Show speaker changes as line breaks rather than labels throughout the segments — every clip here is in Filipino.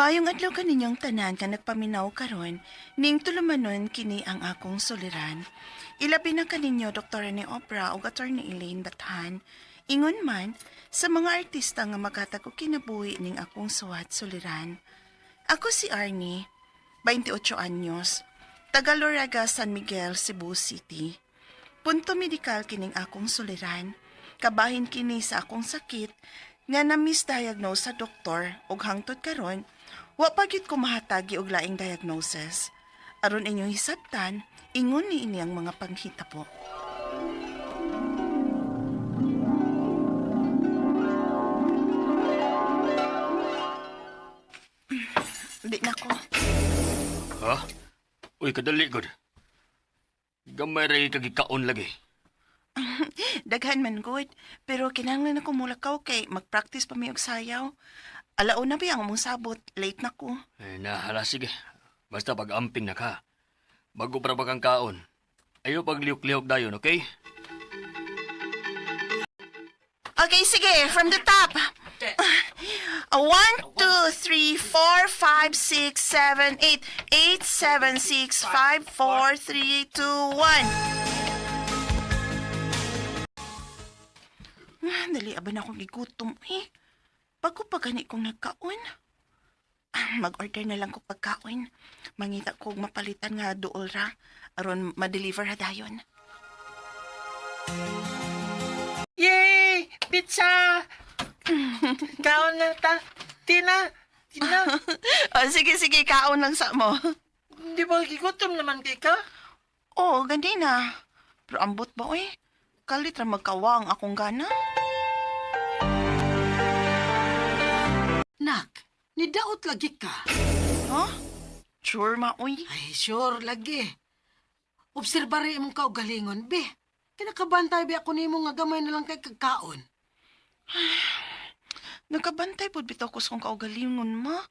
Maayong adlaw kaninyong tanan nga nagpaminaw karon ning tulumanon kini ang akong suliran. Ilabi na kaninyo Dr. ni Opera ug Attorney Elaine Bathan. Ingon man sa mga artista nga magatag og kinabuhi ning akong suwat suliran. Ako si Arnie, 28 anyos, taga Loraga, San Miguel, Cebu City. Punto medikal kining akong suliran. Kabahin kini sa akong sakit nga na-misdiagnose sa doktor ug hangtod karon wa pa gyud ko mahatagi og laing diagnosis. Aron inyong hisabtan, ingon ni ini ang mga panghita po. Di na ko.
Ha? Uy, kadali gud. Gamay ray kagikaon lagi.
Daghan man good, pero kinahanglan ako mulakaw kay mag-practice pa mi og sayaw. Alauna ba ang mong sabot, late na ko.
Eh, nahala sige. Basta pag-amping na ka. Bago para ba kang kaon. Ayaw pagliok-liok dayon, okay?
Okay, sige, from the top. Uh, one, two, three, four, five, six, seven, eight, eight, seven, six, five, four, three, two, one. Ah, Dali, aba na akong gigutom eh. Bago pa gani kong nagkaon. Ah, Mag-order na lang ko pagkaon. Mangita kong mapalitan nga dool ra. aron ma-deliver ha dayon.
Yay! Pizza! Kaon na ta. Tina! Tina!
oh, sige, sige, kaon lang sa mo.
Di ba gigutom naman kay ka?
Oo, gandi na. Pero ambot ba, oy? Kalit ra magkawa ang akong gana.
Nak, nidaot lagi ka.
Ha? Sure, ma, oy.
Ay, sure, lagi. Obserbari imong kaugalingon, be. Kinakabantay be ako nimo nga gamay na lang kay kagkaon.
Nagkabantay pod bitaw ko sa kong kaugalingon, ma.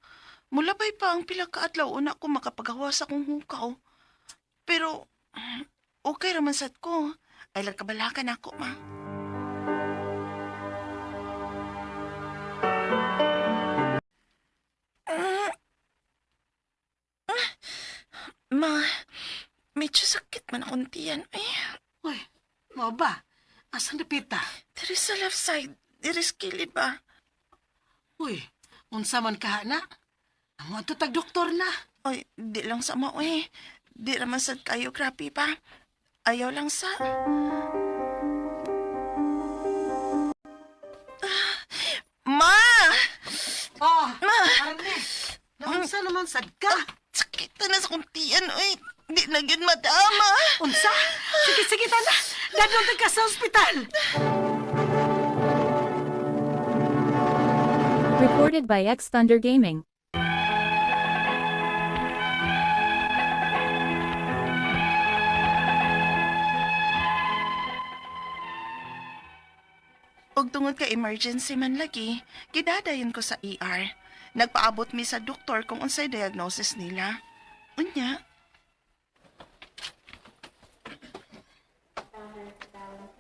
Mulabay pa ang pila ka adlaw una ko makapagawa sa kong hukaw. Pero, okay raman sad ko. Ay lang kabalakan ako, ma. Ah. Ah. Ma, medyo sakit man akong tiyan. Ay,
Uy, mo ba? Asan na pita?
there is sa left side. There is kilid ba?
Uy, unsa man ka na? Amo ato tag doktor na.
Oy, di lang sa mao eh. Di naman sad kayo grabe pa. Ayaw lang sa... Ah, Ma!
Oh,
Ma!
Arne, naunsa naman sad ka?
Sakit na sa kuntian, oy. Di na yun madama.
Unsa? Sige, sige, tanda. Dadong ka sa ospital.
Recorded by X Thunder Gaming.
Og tungod ka emergency man lagi, gidadayon ko sa ER. Nagpaabot mi sa doktor kung unsay diagnosis nila. Unya,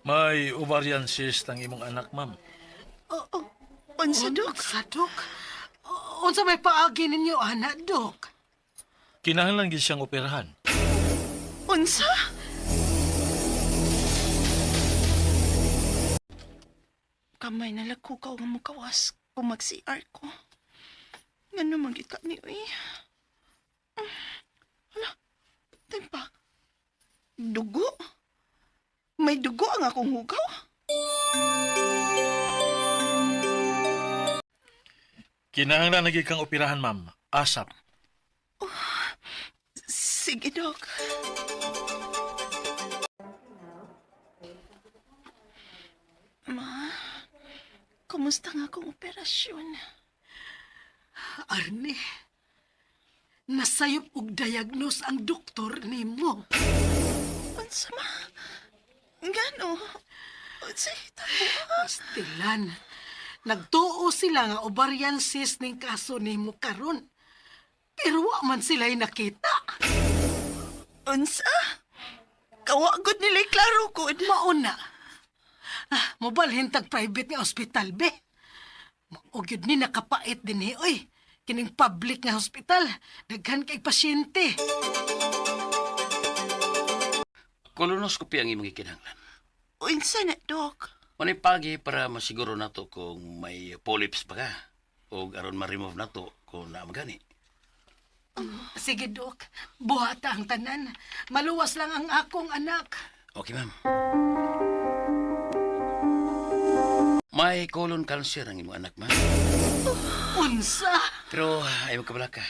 May ovarian cyst ang imong anak, ma'am.
oh, unsa dok?
Unsa, dok? Unsa may paagi ninyo, anak, dok?
Kinahanglan gid siyang operahan.
Unsa? Kamay na lakukaw nga mukawas kung mag-CR ko. Nga naman ka ni Uy. Hala, tempa. Dugo? May dugo ang akong hugaw?
Kinahanglan lagi kang operahan, ma'am. ASAP.
Sige, Dok. Ma, kumusta nga akong operasyon?
Arne, nasayop og diagnose ang doktor nimo.
Unsa ma? Ngano? Unsa hitabo?
Pastilan. Nagtuo sila nga ovarian cyst ning kaso nimo karon. Pero wa man sila'y nakita.
Unsa? Kawagod nila'y klaro ko.
Mauna. Ah, mobalhin tag private nga ospital be. Yun ni nakapait din hi, oy. kining public nga hospital. Daghan kay pasyente.
Colonoscopy ang imong ikinahanglan.
Unsa na, Dok?
Unay pagi para masiguro nato kung may polyps pa ka o aron ma-remove nato kung na magani.
Sige, Dok. Buhata ang tanan. Maluwas lang ang akong anak.
Okay, ma'am. May colon cancer ang imong anak, ma'am.
Unsa?
Pero ayaw ka ka.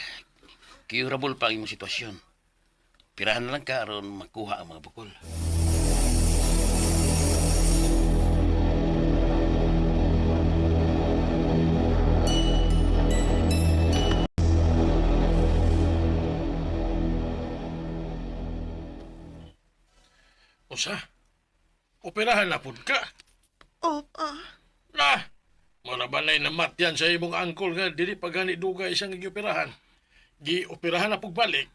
Curable pa ang imong sitwasyon. Pirahan na lang ka aron makuha ang mga bukol.
Usa, operahan na pud ka.
Opa.
Na, malabanay na matyan sa imong angkol nga dili pa gani dugay siyang gioperahan. Gi-operahan na pug balik.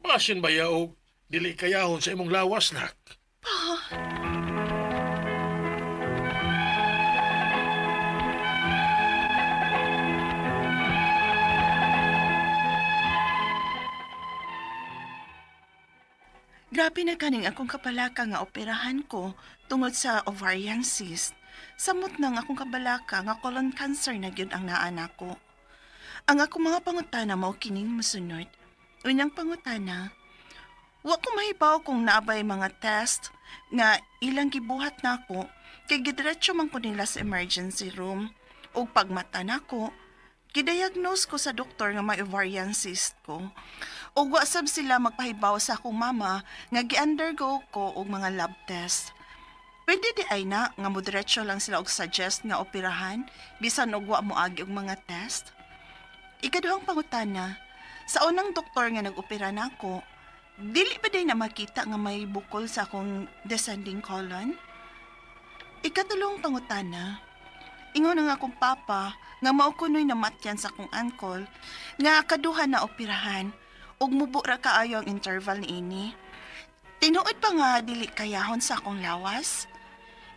Basin ba yaog dili kayahon sa imong lawas nak?
Grabe na kaning akong kapalaka nga operahan ko tungod sa ovarian cyst. Samot nang akong kabalaka nga colon cancer na gyud ang naana ko. Ang akong mga pangutana mao kining mosunod. Unyang pangutana, wa ko mahibaw kung naabay mga test nga ilang gibuhat nako kay gidiretso man ko nila sa emergency room. Ug pagmata nako, Gidiagnose ko sa doktor nga may ovarian cyst ko. Ug wa sab sila magpahibaw sa akong mama nga gi-undergo ko og mga lab test. Pwede di ay na nga moderatso lang sila og suggest nga operahan bisan og wa mo agi og mga test. Ikaduhang pangutana, sa unang doktor nga nag-opera nako, dili ba day na makita nga may bukol sa akong descending colon? Ikatulong pangutana, Ingon nga akong papa nga mao kunoy na matyan sa akong ankol nga kaduha na operahan ug mubo ra kaayo ang interval ni ini. Tinuod pa nga dili kayahon sa akong lawas.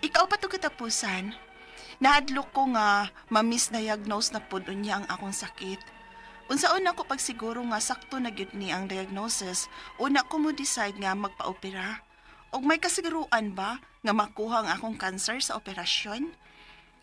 Ikaw pa to katapusan. Nahadlok ko nga ma-misdiagnose na pud unya ang akong sakit. Unsaon ako pagsiguro nga sakto na gyud ni ang diagnosis, una ko mo decide nga magpa-opera. Og may kasiguruan ba nga makuha ang akong cancer sa operasyon?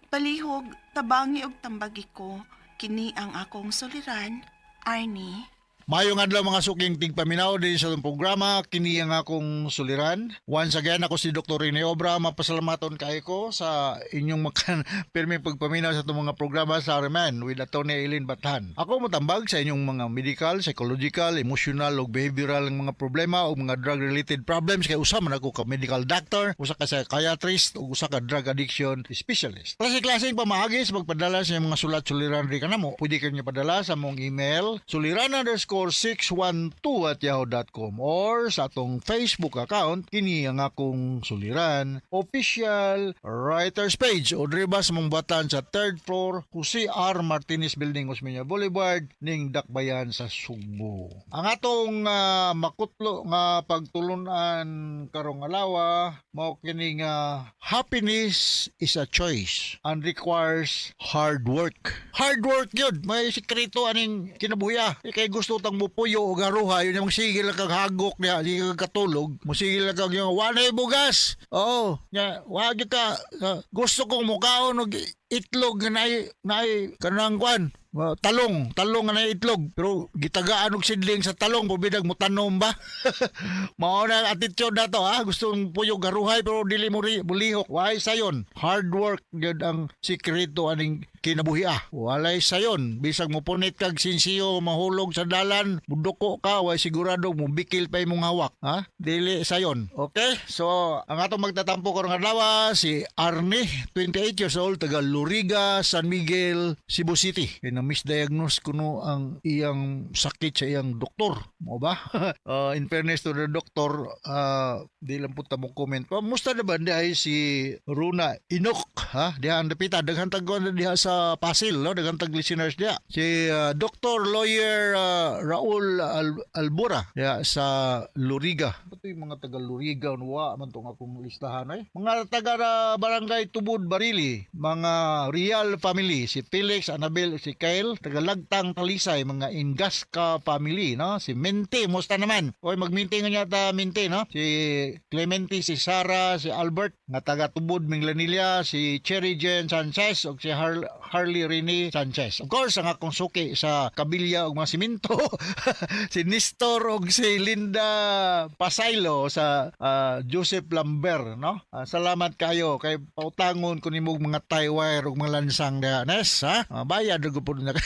Palihog, tabangi og tambagi ko, kini ang akong soliran, Arnie.
Mayong adlaw mga suking tigpaminaw din sa programa, kini ang akong suliran. Once again, ako si Dr. Rene Obra, mapasalamaton kay ko sa inyong makan pirming pagpaminaw sa itong mga programa sa Reman with Atty. Eileen Bathan. Ako motambag sa inyong mga medical, psychological, emotional ug behavioral ng mga problema o mga drug-related problems kay usa man ako ka medical doctor, usa ka psychiatrist ug usa ka drug addiction specialist. Klase-klaseng pamahagi sa pagpadala sa inyong mga sulat suliran ri kanamo. Pwede kayo padala sa mong email suliran underscore 612 at yahoo.com or sa atong Facebook account kini ang akong suliran official writers page o driba sa mong batan sa third floor Jose R. Martinez Building Osmeña Boulevard ning Dakbayan sa Sugbo. Ang atong ah, makutlo nga pagtulunan karong alawa mao kini nga happiness is a choice and requires hard work. Hard work yun. May sikreto aning kinabuya. Eh, Kay gusto tang mupuyo o garuha, yun yung sigil kag hagok niya, di kag katulog. Musigil kag yung wanay bugas. Oo. Nya, wag ka. ah, gusto kong mukaon og itlog na nay kanang kwan. Talong, talong na itlog. Pero gitagaan og sidling sa talong, pubidag mo tanom ba? Mao na attitude na to, ha? Gusto mong puyo garuhay pero dili mo bulihok. Why sayon? Hard work gyud ang sikreto aning kinabuhi ah. Walay sayon. Bisag mo punit kag sinsiyo mahulog sa dalan, mudoko ka, way sigurado mo bikil pa imong hawak, ha? Dili sayon. Okay? So, ang atong magtatampo karong adlaw si Arnie, 28 years old, taga Luriga, San Miguel, Cebu City. Kaya na-misdiagnose kuno ang iyang sakit sa iyang doktor. Mo ba? Uh, in fairness to the doctor, uh, di lang punta mo comment. Musta na ba ay si Runa Inok, ha? Diha ang dapita, daghang tagwan na diha sa Pasil, no? Daghang tag listeners diha. Si uh, Dr. Lawyer uh, Raul Al- Albura, diha sa Luriga. Ito yung mga taga Luriga, wa man tong akong listahan ay. Mga taga na Barangay Tubod Barili, mga Real family, si Felix, Annabel, si Rafael, tagalagtang talisay, mga Ingasca family, no? Si Minty, musta naman? Oy, magminti nga niya ta Minty, no? Si Clemente, si Sara, si Albert, nga taga Tubod, Minglanilla, si Cherry Jen Sanchez, o si Har- Harley Rene Sanchez. Of course, ang akong suki sa kabilya og mga siminto, si Nestor og si Linda Pasaylo sa ah, Joseph Lambert, no? Ah, salamat kayo kay pautangon ko nimog mga tie wire ug mga lansang da Nes, ha? Ah, bayad og pud na.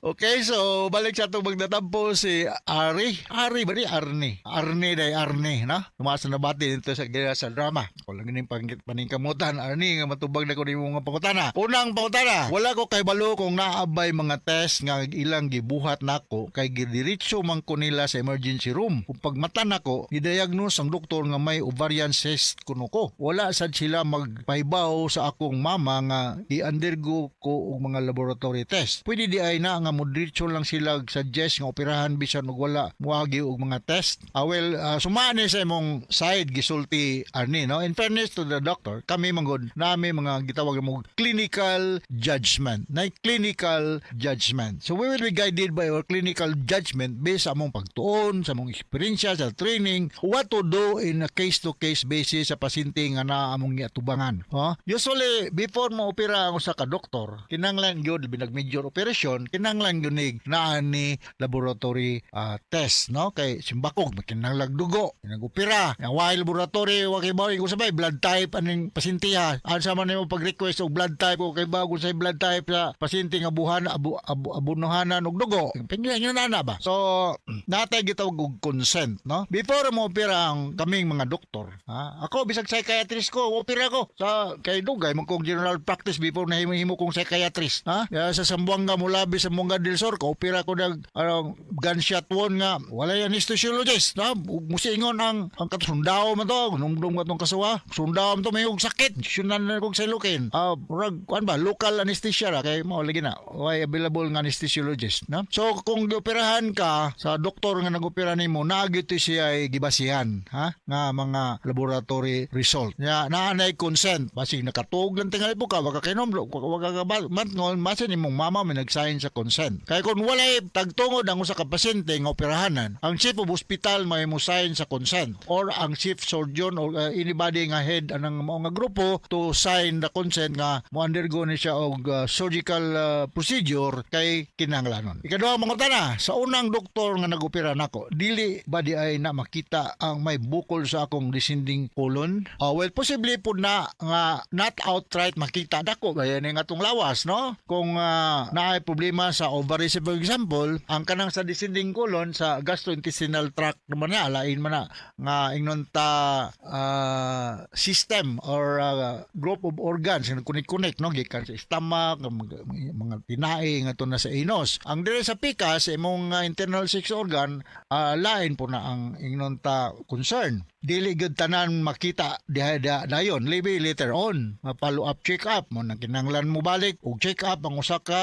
Okay, so balik sa itong magnatampo si Ari. Ari ba ni? Arnie. Arnie day Arnie, na? Tumasa na bati dito sa gaya sa drama. Kung lang pangit paningkamutan, Arnie, nga matubag na ko ni mga pangutana. Unang pangutana, wala ko kay balo kung naabay mga test nga ilang gibuhat nako kay gidiretso man ko nila sa emergency room. Kung pagmata nako, gidiagnose ang doktor nga may ovarian cyst kuno ko. Wala sad sila magpahibaw sa akong mama nga i-undergo ko og mga laboratory test. Pwede di ay na nga moderate lang sila suggest nga operahan bisan og wala muagi og mga test. Ah, well, uh, sumani sa imong side gisulti ani no. In fairness to the doctor, kami manggod nami mga gitawag mo clinical judgment. Na clinical judgment. So we will be guided by our clinical judgment based sa among pagtuon, sa among experience, sa training, what to do in a case-to-case basis sa pasyente nga naa among giatubangan. Oh? Usually, before mo opera ang usa ka doktor, kinanglan gyud binag major operasyon, kinanglan gyud nig naa ni laboratory ah, test, no? Kay simbakog makinanglag dugo, nag-opera, ang why laboratory wa kay bawi kung sabay blood type aning pasyente ha. Asa man nimo pag-request og blood type o kay bago sa blood type sa pasyente nga buhan abu, abu, abunuhanan og dugo. Pingyan yun na na ba? So, natay gitawag og consent, no? Before mo opera ang kaming mga doktor, ha? Ako bisag psychiatrist ko, opera ko sa kay dugay man kong general practice before na himo kong psychiatrist, ha? Sa Sambuanga mula sa Munga del Sur ko, opera ko nag ano, gunshot wound nga wala yan anesthesiologist? Ug Musingon ang ang kasundaw man to, numdum ka tong kasuwa. Sundaw man to may og sakit. Sunan na kong silukin. Ah, rag kuan ba local anesthesia ra kay mao lagi na. Why available nga anesthesiologist, na? So kung gioperahan ka sa doktor nga nag-opera nimo, naagit siya ay gibasihan, ha? Nga mga laboratory result. Ya, naanay consent. Basig nakatuog lang tingali po ka, wag ka kainom, wag ka matngon, masin imong mama may nag-sign sa consent. Kaya kung walay tagtungod ang usa ka pasyente nga operahanan, ang chief of hospital may mo sign sa consent or ang chief surgeon or uh, anybody nga head anang mao nga grupo to sign the consent nga mo undergo ni siya og uh, surgical uh, procedure kay kinahanglanon. Ikaduha mga na, sa unang doktor nga nag-opera nako, dili ba di ay na makita ang may bukol sa akong descending colon? Uh, well, possibly po na nga not outright makita dako gaya ni nga tong lawas, no? Kung uh, naay problema sa ovaries for example, ang kanang sa descending colon sa gastrointestinal tract naman na, alain man na nga ingnon ta uh, system or uh, group of organs nga kunik-kunik no? Gikan sa stomach mga, mga tinae nga to na sa inos ang dire sa pikas imong uh, internal six organ uh, lain po na ang ingnon ta concern. Dili gud tanan makita diha da dayon. Libi later on follow up check up mo na kinanglan mo balik og check up ang usa ka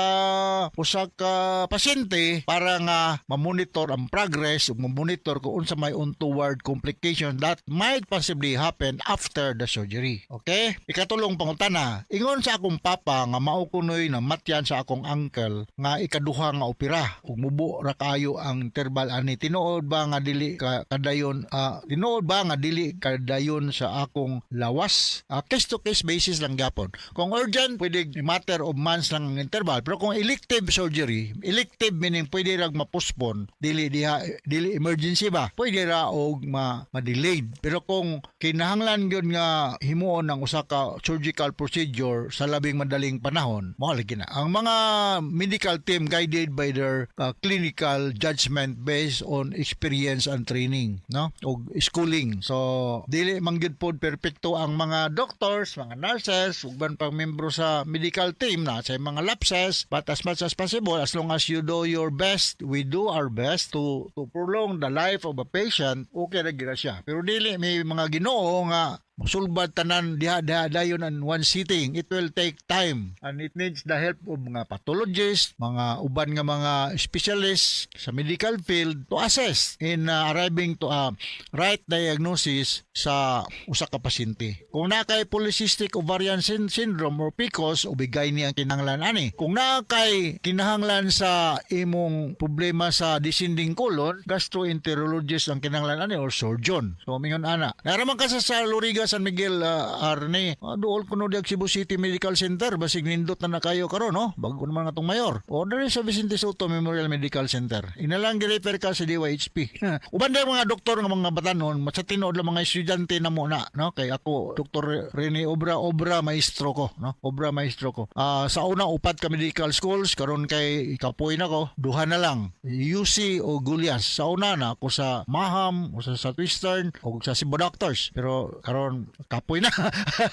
usa ka pasyente para nga ma-monitor ang progress ug ma-monitor kung unsa may untoward complication that might possibly happen after the surgery. Okay? Ikatulong pangutana ingon sa akong papa nga mao kunoy na matyan sa akong uncle nga ikaduha nga opera. Ug mubo ra kayo ang interval ani tinuod ba nga dili ka kadayon ah, tinuod ba nga dili kadayon sa akong lawas? Ah, case to case basis lang gyapon. Kung urgent pwede matter of months lang ang interval pero kung elective surgery elective meaning pwede ra ma-postpone dili diha dili emergency ba pwede ra og ma, ma-delayed. Pero kung kinahanglan gyud nga himuon ang usa ka surgical procedure sa labing madaling panahon mao na. Ang mga medical team guided by their uh, clinical judgment based on experience and training no? Og schooling. So dili man gyud pod perpekto ang mga doctors mga nurses ug ban pang membro sa medical team na sa mga lapses but as much as possible as long as you do your best we do our best to to prolong the life of a patient okay ra gyud siya. Pero dili may mga Ginoo nga Masulbad tanan diha diha dayon in one sitting. It will take time and it needs the help of mga pathologists, mga uban nga mga specialists sa medical field to assess in uh, arriving to a right diagnosis sa usa ka pasyente. Kung na kay polycystic ovarian syn- syndrome or PCOS, ubigay ni ang kinahanglan ani. Kung na kay kinahanglan sa imong problema sa descending colon, gastroenterologist ang kinahanglan ani or surgeon. So mingon ana. Naraman ka sa sa San Miguel uh, Arne. Uh, dool kuno di Cebu City Medical Center basig nindot na na kayo karon no. Bago naman atong mayor. O diri sa Vicente Soto Memorial Medical Center. Inalang gi-refer ka sa DYHP. Uban day mga doktor nga mga batanon, sa tinuod lang mga estudyante na muna, no? Kay ako Dr. Rene Obra Obra maestro ko, no? Obra maestro ko. Ah, sa una upat ka medical schools karon kay ikapoy na ko, duha na lang. UC o Gulyas. Sa una na ako sa Maham o sa Southwestern o sa Cebu Doctors. Pero karon kapoy na.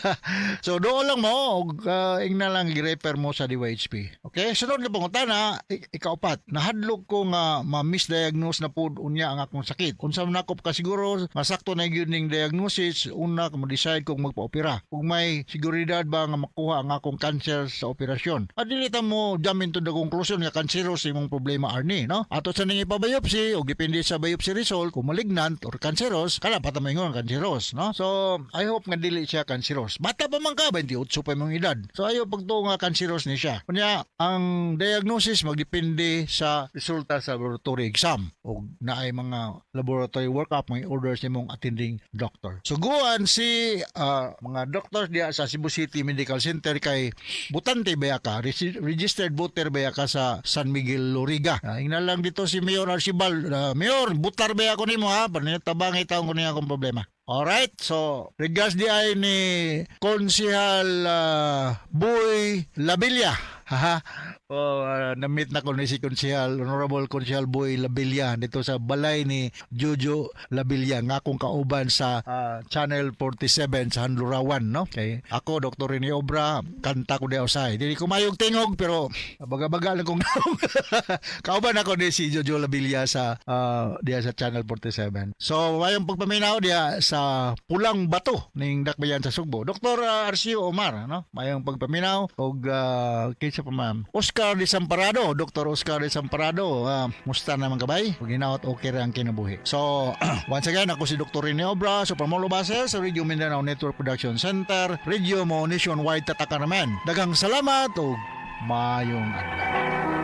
so doon lang mo uh, ingna lang gi-refer mo sa DYHP. Okay? Sunod na pangutana, ik- ikaupat. Nahadlok ko nga ma-misdiagnose na pud unya ang akong sakit. Unsa man ako ka siguro masakto na gyud ning diagnosis, una ko mo-decide kung magpa-opera. Kung may seguridad ba nga makuha ang akong cancer sa operasyon. At dili ta mo jump into the conclusion nga cancerous imong problema arni, no? Ato sa ning ipabiopsy o depende sa biopsy result kung malignant or cancerous, kala pa ta maingon cancerous, no? So, I hope nga dili siya cancerous. Bata pa man ka, 28 pa imong edad. So, ayo pagtuo nga cancerous ni siya. Kunya, ang diagnosis magdepende sa resulta sa laboratory exam o naay mga laboratory workup may orders nimong attending doctor. Suguan si ah, mga doctors diya sa Cebu City Medical Center kay butante ba ka Regi- registered voter ba ka sa San Miguel Loriga. Uh, lang dito si Mayor Archibald. Ah, Mayor, butar ba ako nimo ha? Panitabangay taong ko niya akong problema. Alright, so regards di ay ni Konsihal ah, Boy Labilia. Haha. Oh, ah, na-meet na ko ni si Konsihal, Honorable Konsihal Boy Labilia dito sa balay ni Jojo Labilia nga akong kauban sa ah, Channel 47 sa Hanlurawan, no? Okay. Ako, Dr. Rene Obra, kanta ko di usay. Dili ko mayog tingog pero baga-baga lang kong naong. kauban ako ni si Jojo Labilia sa ah, diya sa Channel 47. So, mayong pagpaminaw diya sa Pulang Bato ning Dakbayan sa Sugbo. Dr. Arcio Omar, no? Mayong pagpaminaw og uh, kinsa pa ma'am. Oscar de Samparado, Dr. Oscar de Samparado. Uh, musta naman kabay? Pag ginaot okay ra ang kinabuhi. So, once again, ako si Dr. Rene Obra, sa Pamolo Bases, sa Radio Mindanao Network Production Center, Radio mo nationwide tataka naman. Dagang salamat o mayong adlaw.